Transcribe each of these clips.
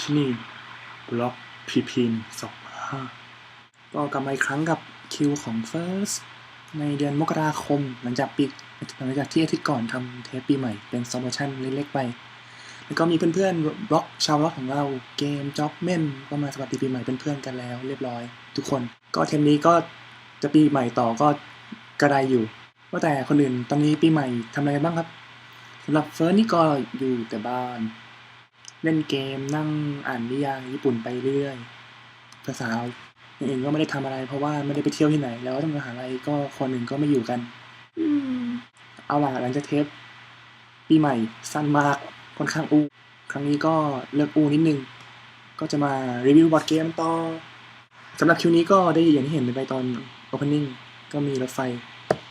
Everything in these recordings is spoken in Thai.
ที่นี่บล็อกพีพีสองห้าก็กลับมาอีกครั้งกับคิวของ First ในเดือนมกราคม หลังจากปีหลังจากที่อาทิตย์ก่อนทำเทปปีใหม่เป็นซอมเวอร์ชันเล็กๆไป แล้วก็มีเพื่อนๆบล็อกชาวบล็อกของเราเกมจ็อบเม่นก็มาสวัสดีปีใหม่เป็นเพื่อนกันแล้ว เรียบร้อย ทุกคน ก็เทปนี้ก็จะปีใหม่ต่อก็กระไดอยู่ว่าแต่คนอื่นตอนนี้ปีใหม่ทำอะไรบ้างครับสำหรับเฟิร์สนี่ก็อยู่แต่บ้าน เล่นเกมนั่งอ่านนิยายญี่ปุ่นไปเรื่อยๆภาษาอื่นก็ไม่ได้ทำอะไร เพราะว่าไม่ได้ไปเที่ยวที่ไหน แล้วต้องมหาลัยก็คนอื่นก็ไม่อยู่กันอืเอาล่ะหลังจากเทปปีใหม่สั้นมากค่อนข้างอู้ครั้งนี้ก็เลือกอู้นิดนึง ก็จะมารีวิวบอร์ดเกมต่อสำหรับคิวนี้ก็ได้อย่างที่เห็นไปตอน opening ก็มีรถไฟ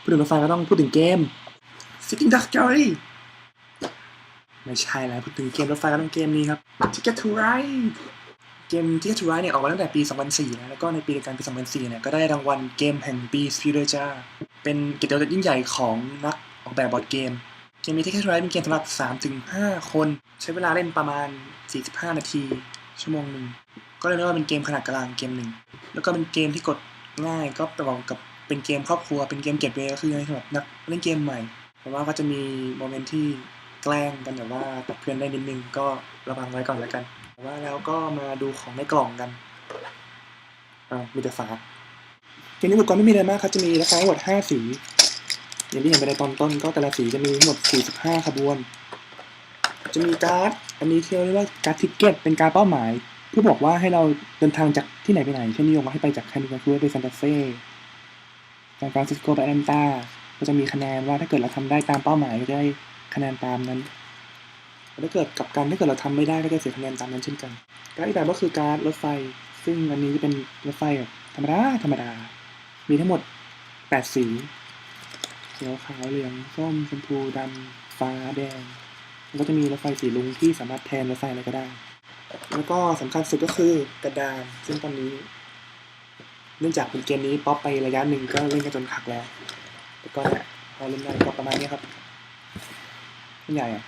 พูดถึงรถไฟก็ต้องพูดถึงเกม City Duck Story ไม่ใช่แล้วพูดถึงเกมรถไฟก็ต้องเกมนี้ครับ Ticket to Ride เกม Ticket to Ride เนี่ยออกมาตั้งแต่ปี 2004แล้วแล้วก็ในปีเดียวกันปี 2004 เนี่ยก็ได้รางวัลเกมแห่งปีสปีดจ้าเป็นเกียรติยศยิ่งใหญ่ของนักออกแบบบอร์ดเกม เกมนี้ Ticket to Ride เป็นเกมสำหรับ 3-5 คน ใช้เวลาเล่นประมาณ 45 นาที ชั่วโมงหนึ่งก็เรียกได้ว่าเป็นเกมขนาดกลางเกมหนึ่งแล้วก็เป็นเกมที่กดง่ายก็ประกอบกับเป็นเกมครอบครัวเป็นเกมเก็บเวก็คือสำหรับนักเล่นเกมใหม่แต่ว่าก็จะมีโมเมนต์ที่ แกล้งกันแต่ว่าตัดเพื่อนได้นิดนึงก็ระวังไว้ก่อนแล้วกันแต่ว่าแล้วก็มาดูของในกล่องกันอ่ามีแต่ฝาเกมนี้อุปกรณ์ไม่มีอะไรมากครับจะมีราคาทั้งหมด5สี อย่างที่เห็นไปในตอนต้นก็แต่ละสีจะมีทั้งหมด45ขบวน จะมีการ์ดอันนี้ที่เรียกว่าการ์ดทิกเก็ตเป็นการเป้าหมายเพื่อบอกว่าให้เราเดินทางจากที่ไหนไปไหนเช่นนิยมว่าให้ไปจากแคนิคาคูไปซานตาเฟ่ซานฟรานซิสโกไปแอตแลนตาก็จะมีคะแนนว่าถ้าเกิดเราทำได้ตามเป้าหมายก็จะได้ คะแนนตามนั้นถ้าเกิดกับกันถ้าเกิดเราทำไม่ได้ก็จะเสียคะแนนตามนั้นเช่นกัน การอีกแบบก็คือการรถไฟ ซึ่งอันนี้จะเป็นรถไฟแบบธรรมดาธรรมดา มีทั้งหมด 8 สีเขียวขาวเหลืองส้มชมพูดำฟ้าแดงแล้วก็จะมีรถไฟสีลุงที่สามารถแทนรถไฟอะไรก็ได้ แล้วก็สำคัญสุดก็คือกระดาน ซึ่งตอนนี้ เนื่องจากเป็นเกมนี้ป๊อปไประยะหนึ่งก็เล่นกันจนขักแล้วแต่ก็เนี่ยพอเล่นได้ก็ประมาณนี้ครับ ไม่ใหญ่อะ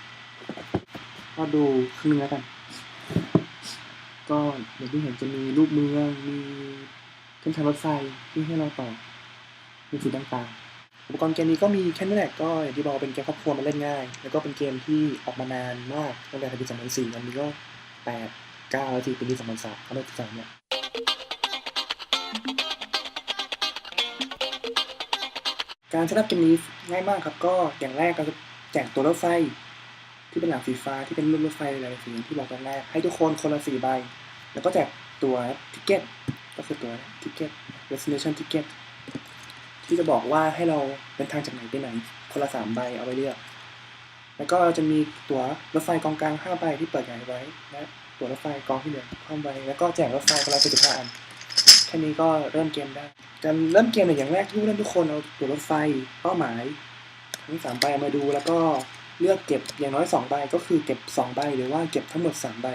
ก็ดูครึ่งนึงแล้วกัน ก็อย่างที่เห็นจะมีรูปเมือง มีเส้นทางรถไฟที่ให้เราต่อ มีสีต่างๆ อุปกรณ์เกมนี้ก็มีแค่นี้แหละก็อย่างที่บอกเป็นเกมครอบครัวมันเล่นง่าย แล้วก็เป็นเกมที่ออกมานานมากตั้งแต่ปี 2004 อันนี้ก็แปดเก้าแล้วที่ปีนี้2003เขาเล่น13เนี่ยการเซตอัพเกมนี้ง่ายมากครับก็อย่างแรกเราจะ แจกตัวรถไฟ ที่เป็นหลังสีฟ้าที่เป็นรูปรถไฟหลายสีที่บอกตอนแรกให้ทุกคนคนละสี่ใบ แล้วก็แจกตัวทิกเก็ตก็คือตัวทิกเก็ต destination ticket ที่จะบอกว่าให้เราเดินทางจากไหนไปไหน คนละสามใบเอาไว้เลือก แล้วก็จะมีตั๋วรถไฟกองกลางห้าใบที่เปิดใหญ่ไว้และตั๋วรถไฟกองที่เหลือห้าใบแล้วก็แจกรถไฟคนละสิบห้าอันแค่นี้ก็เริ่มเกมได้การเริ่มเกมเนี่ยอย่างแรกทุกเล่นทุกคนเอาตั๋วรถไฟเป้าหมาย ทั้งสามใบมาดูแล้วก็เลือกเก็บอย่างน้อยสองใบก็คือเก็บสองใบหรือว่าเก็บทั้งหมดสามใบ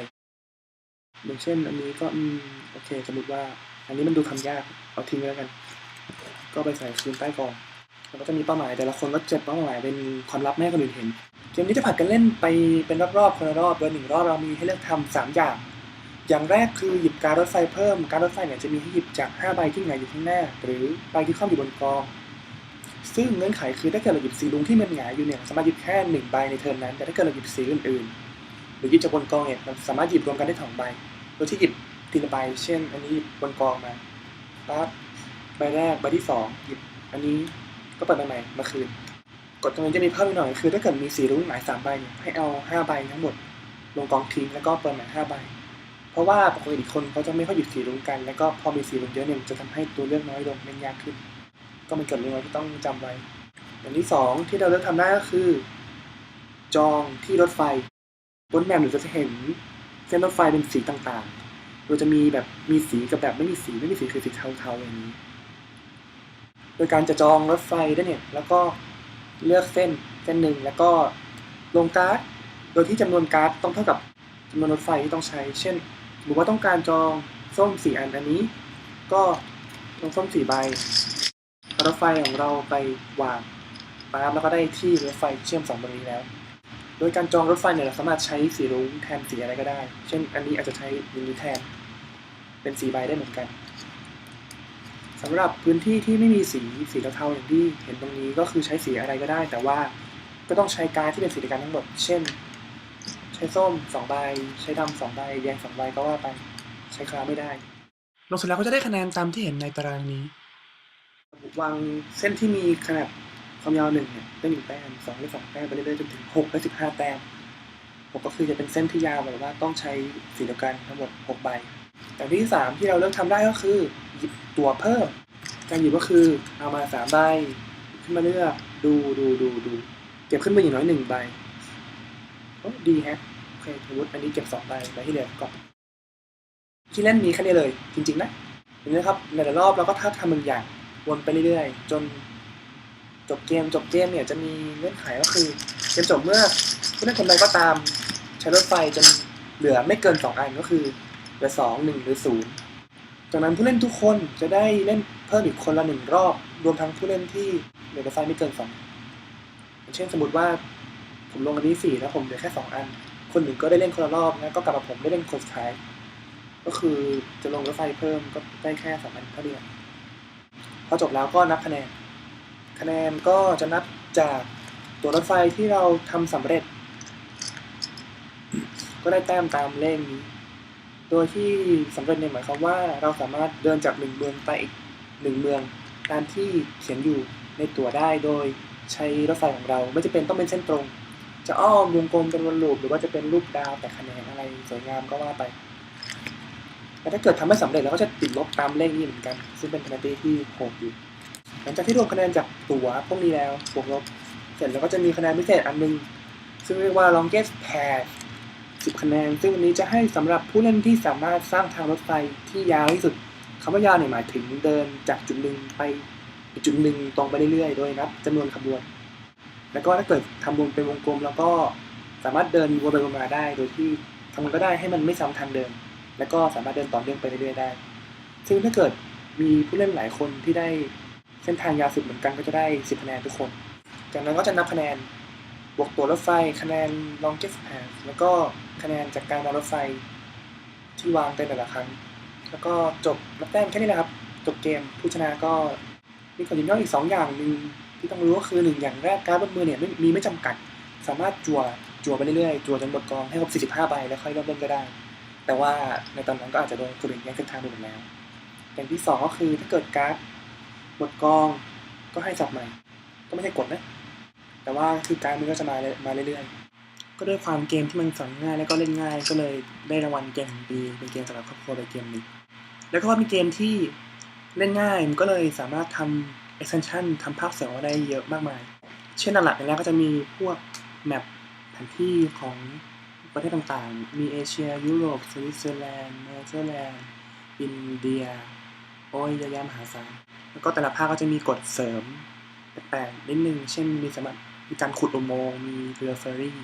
อย่างเช่นอันนี้ก็อืมโอเคสมมติว่า อันนี้มันดูทำยากเอาทิ้งแล้วกัน ก็ไปใส่คืนใต้กองแล้วก็จะมีเป้าหมายแต่ละคนก็เจ็บเป้าหมายเป็นความลับไม่ให้คนอื่นเห็นเกมนี้จะผัดกันเล่นไปเป็นรอบๆคนละรอบโดยหนึ่งรอบเรามีให้เลือกทำสามอย่าง อย่างแรกคือหยิบการรถไฟเพิ่ม การรถไฟเนี่ยจะมีให้หยิบจาก5ใบที่ไหงายอยู่ข้างหน้า หรือใบที่ครอบอยู่บนกอง ซึ่งเงื่อนไขคือถ้าเกิดเราหยิบสีลุงที่มันหงายอยู่เนี่ยสามารถหยิบแค่หนึ่งใบในเทิร์นนั้น แต่ถ้าเกิดเราหยิบสีอื่นๆ หรือหยิบจากบนกองเนี่ยมันสามารถหยิบรวมกันได้สองใบโดยที่หยิบทีละใบเช่น อันนี้หยิบบนกองมาปั๊บใบแรกใบที่สองหยิบอันนี้ก็เปิดใบใหม่มาคืนกฎตรงนี้จะมีเพิ่มอีกหน่อยคือ ถ้าเกิดมีสีรุ้งหมายสามใบเนี่ยให้เอาห้าใบทั้งหมดลงกองทิ้งแล้วก็เปิดใหม่ห้าใบเพราะว่าปกติคนเขาจะไม่ค่อยหยิบสีรุ้งกัน แล้วก็พอมีสีรุ้งเยอะเนี่ยจะทำให้ตัวเลือกน้อยลงเล่นยากขึ้น ก็เป็นกฎเรื่องที่ต้องจำไว้ อย่างที่สองที่เราเลือกทำได้ก็คือ จองที่รถไฟบนแมปหรือจะเห็นเส้นรถไฟเป็นสีต่างๆ เราจะมีแบบมีสีกับแบบไม่มีสีไม่มีสีคือสีเทาๆอย่างนี้ โดยการจะจองรถไฟได้เนี่ย แล้วก็เลือกเส้นเส้นหนึ่งแล้วก็ลงการ์ด โดยที่จำนวนการ์ดต้องเท่ากับจำนวนรถไฟที่ต้องใช้ เช่นหรือว่าต้องการจองส้มสีอันอันนี้ ก็ลงส้มสี่ใบ รถไฟของเราไปวางปั๊บแล้วก็ได้ที่รถไฟเชื่อมสองบริเวณแล้ว โดยการจองรถไฟเนี่ยเราสามารถใช้สีรุ้งแทนสีอะไรก็ได้ เช่น อันนี้อาจจะใช้มินิแทน เป็นสีใบได้เหมือนกันสำหรับพื้นที่ที่ไม่มีสีสีเทาๆอย่างที่เห็นตรงนี้ก็คือใช้สีอะไรก็ได้ แต่ว่าก็ต้องใช้การที่เป็นสีเดียวกันทั้งหมด เช่น ใช้ส้มสองใบ ใช้ดำสองใบ แดงสองใบก็ว่าไป ใช้คราวไม่ได้ลงเสร็จแล้วก็จะได้คะแนนตามที่เห็นในตารางนี้ วางเส้นที่มีขนาดความยาวหนึ่งเนี่ยได้หนึ่งแต้มสองได้สองแต้มไปเรื่อยๆจนถึงหกและสิบห้าแต้มหกก็คือจะเป็นเส้นที่ยาวแบบว่าต้องใช้สีเดียวกันทั้งหมดหกใบแต่ที่สามที่เราเริ่มทำได้ก็คือหยิบตัวเพิ่ม การหยิบก็คือเอามาสามใบขึ้นมาเลือกดูดูดูดูเก็บขึ้นมาอย่างน้อยหนึ่งใบโอ้ดีแฮะโอเคสมมติอันนี้เก็บสองใบใบที่เหลือก็ที่เล่นมีแค่นี้เลย จริงๆนะอย่างนี้นะครับในแต่ละรอบเราก็ทักทำบางอย่าง วนไปเรื่อยๆ จนจบเกมจบเกมเนี่ยจะมีเงื่อนไขก็คือเกมจบเมื่อผู้เล่นคนใดก็ตามใช้รถไฟจนเหลือไม่เกินสองอันก็คือเหลือสองหนึ่งหรือศูนย์จากนั้นผู้เล่นทุกคนจะได้เล่นเพิ่มอีกคนละหนึ่งรอบ รวมทั้งผู้เล่นที่เหลือรถไฟไม่เกินสองอย่างเช่นสมมติว่าผมลงอันนี้สี่แล้วผมเหลือแค่สองอัน คนหนึ่งก็ได้เล่นคนละรอบนะก็กลับมาผมได้เล่นคนสุดท้าย ก็คือจะลงรถไฟเพิ่มก็ได้แค่สองอันเท่าเดียว พอจบแล้วก็นับคะแนน คะแนนก็จะนับจากตัวรถไฟที่เราทำสำเร็จ ก็ได้แต้มตามเลขนี้ โดยที่สำเร็จเนี่ยหมายความว่าเราสามารถเดินจากหนึ่งเมืองไปอีกหนึ่งเมือง ตามที่เขียนอยู่ในตัวได้โดยใช้รถไฟของเราไม่จะเป็นต้องเป็นเส้นตรง จะอ้อมวงกลมเป็นวนลูปหรือว่าจะเป็นรูปดาวแต่คะแนนอะไรสวยงามก็ว่าไป แต่ถ้าเกิดทำไม่สำเร็จเราก็จะติดลบตามเลขนี้เหมือนกัน ซึ่งเป็น penalty ที่โหดอยู่ หลังจากที่รวมคะแนนจากตั๋วพวกนี้แล้วบวกลบ เสร็จแล้วก็จะมีคะแนนพิเศษอันหนึง ซึ่งเรียกว่า longest path 10 คะแนน ซึ่งวันนี้จะให้สำหรับผู้เล่นที่สามารถสร้างทางรถไฟที่ยาวที่สุดคำว่ายาวเนี่ยหมายถึงเดินจากจุดหนึ่งไปอีกจุดหนึ่งตรงไปเรื่อยๆ โดยนับจำนวนขบวน แล้วก็ถ้าเกิดทำวงเป็นวงกลม แล้วก็สามารถเดินวนไปวนมาได้ โดยที่ทำมันก็ได้ให้มันไม่ซ้ำทางเดิน แล้วก็สามารถเดินต่อเนื่องไปเรื่อยๆได้ ซึ่งถ้าเกิดมีผู้เล่นหลายคนที่ได้เส้นทางยาวสุดเหมือนกันก็จะได้ 10 คะแนนทุกคน จากนั้นก็จะนับคะแนน บวกตัวรถไฟ คะแนน longest path แล้วก็คะแนนจากการวางรถไฟที่วางเป็นแต่ละครั้ง แล้วก็จบรับแต้มแค่นี้แหละครับ จบเกมผู้ชนะก็มีข้อยินยอดอีก 2 อย่างหนึ่งที่ต้องรู้ก็คือหนึ่งอย่างแรกการ์ดบนมือเนี่ยไม่มีไม่จำกัด สามารถจั่วจั่วไปเรื่อยๆจั่วจนหมดกองให้ครบ45ใบแล้วค่อยเริ่มเล่นก็ได้ แต่ว่าในตอนนั้นก็อาจจะโดนคนอื่นแย่งเส้นทางไปหมดแล้วอย่างที่สองก็คือถ้าเกิดการ์ดหมดกองก็ให้สับใหม่ ก็ไม่ใช่กดนะ แต่ว่าคือการ์ดมันก็จะมามาเรื่อยๆ ก็ด้วยความเกมที่มันสอนง่ายแล้วก็เล่นง่าย ก็เลยได้รางวัลเกมแห่งปีเป็นเกมสำหรับครอบครัวไปเกมหนึ่งแล้วก็เป็นเกมที่เล่นง่ายมันก็เลยสามารถทำ extension ทำภาคเสริมได้เยอะมากมาย เช่นหลักๆอย่างแรกก็จะมีพวกแมปแผนที่ของ ประเทศต่างๆ มีเอเชีย ยุโรป สวิตเซอร์แลนด์ เนเธอร์แลนด์ อินเดีย โอ้ยเยอะแยะมหาศาล แล้วก็แต่ละภาคก็จะมีกฎเสริมแปลกๆนิดนึง เช่น มีสามารมีการขุดอุโมงค์ มีเรือเฟอร์รี่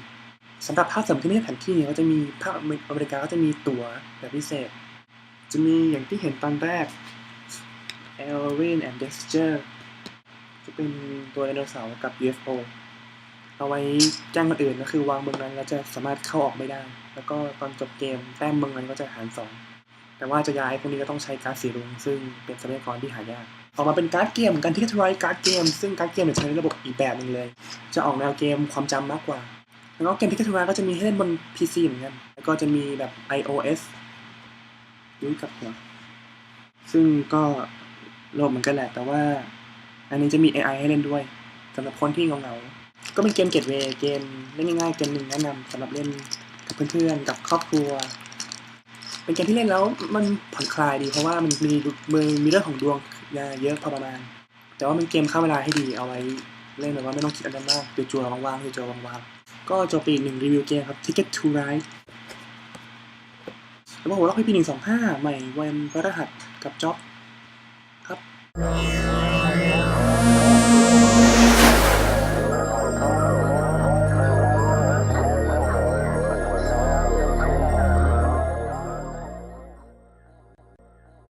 สำหรับภาคเสริมที่ไม่ใช่แผนที่เนี่ยก็จะมีภาคอเมริกาก็จะมีตั๋วแบบพิเศษ จะมีอย่างที่เห็นตอนแรก Elvin and Dexter จะเป็นตัวไดโนเสาร์กับ UFO เอาไว้แจ้งคนอื่นก็คือวางเมืองนั้นแล้วจะสามารถเข้าออกไม่ได้ แล้วก็ตอนจบเกมแต้มเมืองนั้นก็จะหารสองแต่ว่าจะย้ายพวกนี้ก็ต้องใช้การ์ดสีรุ้งซึ่งเป็นทรัพยากรที่หายากออกมาเป็นการ์ดเกมเหมือนกันที่ทรายการ์ดเกมซึ่งการ์ดเกมเนี่ยใช้ระบบอีกแบบหนึ่งเลย จะออกแนวเกมความจำมากกว่าแล้วก็เกมที่ทรายก็จะมีให้เล่นบน PC เหมือนกันแล้วก็จะมีแบบ iOS ยุ้ยกับหัวซึ่งก็โลดเหมือนกันแหละแต่ว่า อันนี้จะมี AI ให้เล่นด้วยสำหรับคนที่เหงา ก็เป็นเกมเกตเวย์เกมเล่นง่ายๆเกมหนึ่งแนะนำสำหรับเล่นกับเพื่อนๆกับครอบครัว เป็นเกมที่เล่นแล้วมันผ่อนคลายดีเพราะว่ามันมีมือมีเรื่องของดวงเยอะพอประมาณ แต่ว่ามันเกมเข้าเวลาให้ดีเอาไว้เล่นแบบว่าไม่ต้องคิดอะไรมากเดี๋ยวจัววางๆเดี๋ยวจัววางๆก็จบไปอีกหนึ่งรีวิวเกมครับ Ticket to Ride แล้วบอกว่าเราให้ปีหนึ่งสองห้าใหม่วันพฤหัสกับจ็อบครับ